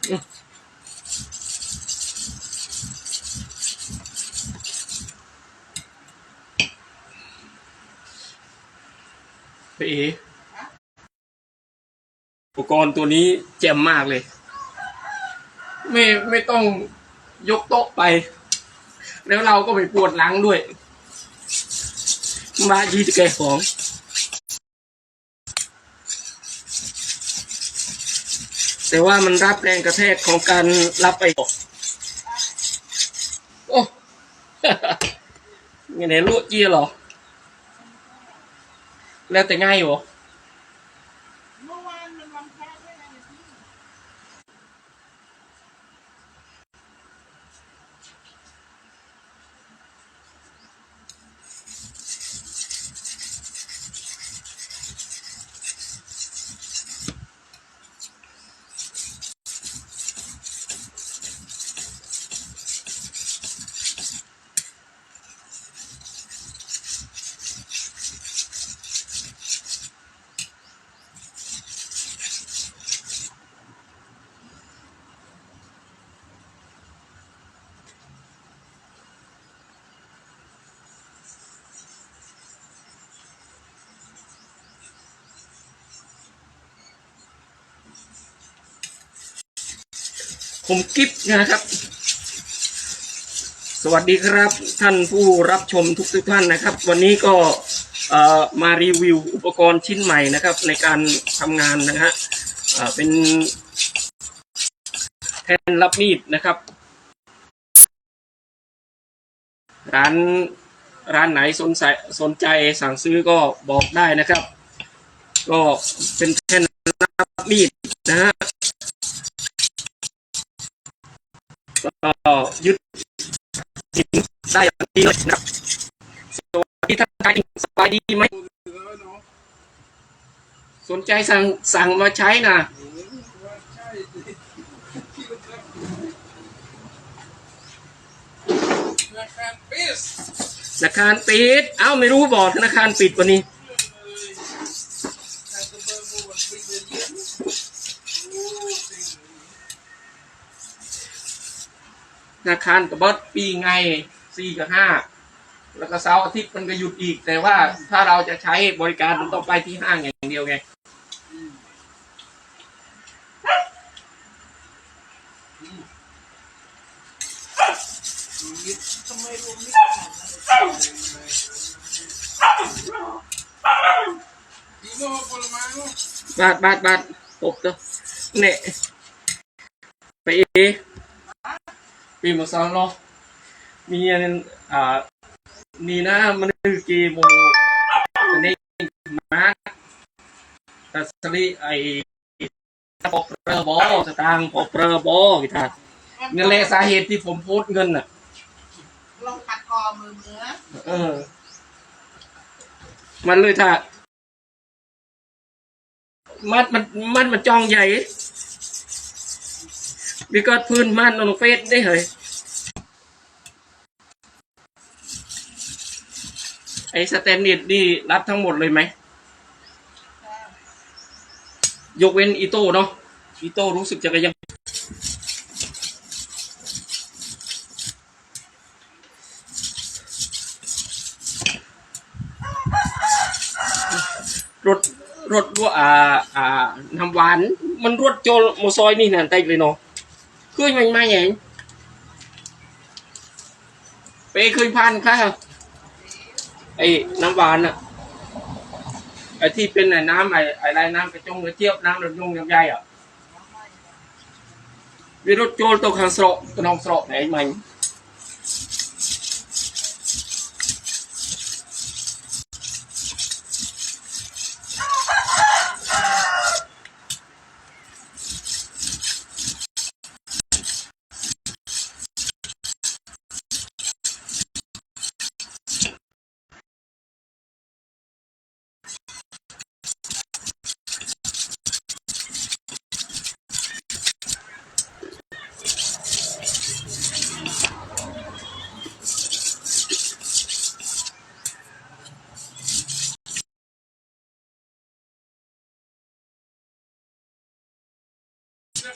ไปเออุปกรณ์ตัวนี้แจ่มมากเลย ไม่ไม่ต้องยกโต๊ะไป แล้วเราก็ไม่ปวดหลังด้วย มาดีจะแก่ของ แต่ว่ามันรับแรงกระแทกของการรับไปโอ้ไงไหนลวกเกียร์เหรอ แล้วแต่ง่ายอยู่เหรอ เมื่อวานมันวันพระด้วยนะพี่ ผมกิฟต์นะครับ สวัสดีครับท่านผู้รับชมทุกทุกท่านนะครับ วันนี้ก็มารีวิวอุปกรณ์ชิ้นใหม่นะครับ ในการทำงานนะฮะเเป็นแทนรับมีดนะครับ ร้านร้านไหนสนใจสนใจสั่งซื้อก็บอกได้นะครับ ก็เป็นแทนรับมีด ยึดสินได้อย่างดีเลยนะครับสวัสดีท่านนายสบายดีไหมเหลือเนาะสนใจสั่งสั่งมาใช้นะโอ้โหว่าใช่สิที่มันครับธนาคารปิสธนาคารปิด เอ้าไม่รู้บอกธนาคารปิดวันนี้ นาคารกับเบิดปีไงสี่กับห้าแล้วก็เสาร์อาทิตย์มันก็หยุดอีก แต่ว่าถ้าเราจะใช้บริการมันต้องไปที่ห้างอย่างเดียวไงนี่ทำไมรวมมิตรขนาดนั้นอีโม่ผลไม้เนาะบาทบาทบาทตบตัวเนี่ยไปเอ ปีมาสองเนาะมีอันอ่านีนะมันคือกมโมอันนี้มาตัสลีไอปอเปรอบอสตางค์ปอเปรอบอกิท่านั่นแหละสาเหตุที่ผมโพสต์เงินน่ะลงขัดคอมือเนื้อเออ มันเลยถ้ามัดมันมัดมันจองใหญ่ ดีก็พื้นมันลงเฟซได้เหรอไอสแตนดิดนี่รับทั้งหมดเลยไหมยกเว้นอีโต้เนาะอีโต้รู้สึกจะก็ยังรถรถว่าอ่าอ่าน้ำหวาน มันรถโจลโมซอยนี่นั่นไตเลยเนาะ เคยมันมาอย่างไปเคยพันค่ะไอ้น้ำหวานอะไอ้ที่เป็นไอ้น้ำไอ้ไอ้ไรน้ำกระจงกระเจี๊ยบน้ำระยงยำใหญ่อะวิรถโจลตัวข้างสระกระนอง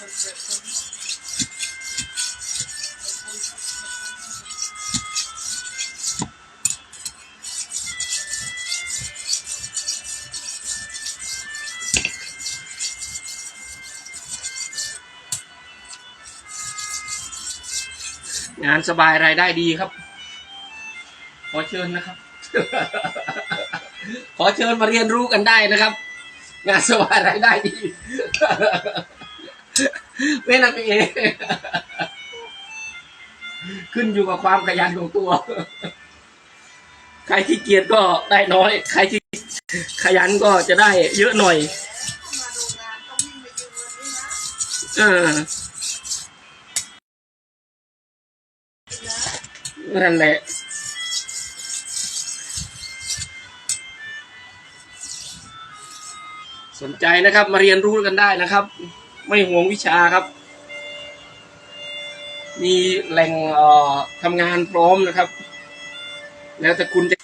งานสบายรายได้ดีครับ ขอเชิญนะครับ ขอเชิญมาเรียนรู้กันได้นะครับ งานสบายรายได้ดี ไม่นะพี่เอขึ้นอยู่กับความขยันของตัว ใครที่เกียจก็ได้น้อย ใครที่ขยันก็จะได้เยอะหน่อยมาดูงานต้องวิ่งไปยืมเงินด้วยนะเออนั่นแหละสนใจนะครับมาเรียนรู้กันได้นะครับ ไม่ห่วงวิชาครับ มีแหล่งทำงานพร้อมนะครับ แล้วแต่คุณจะ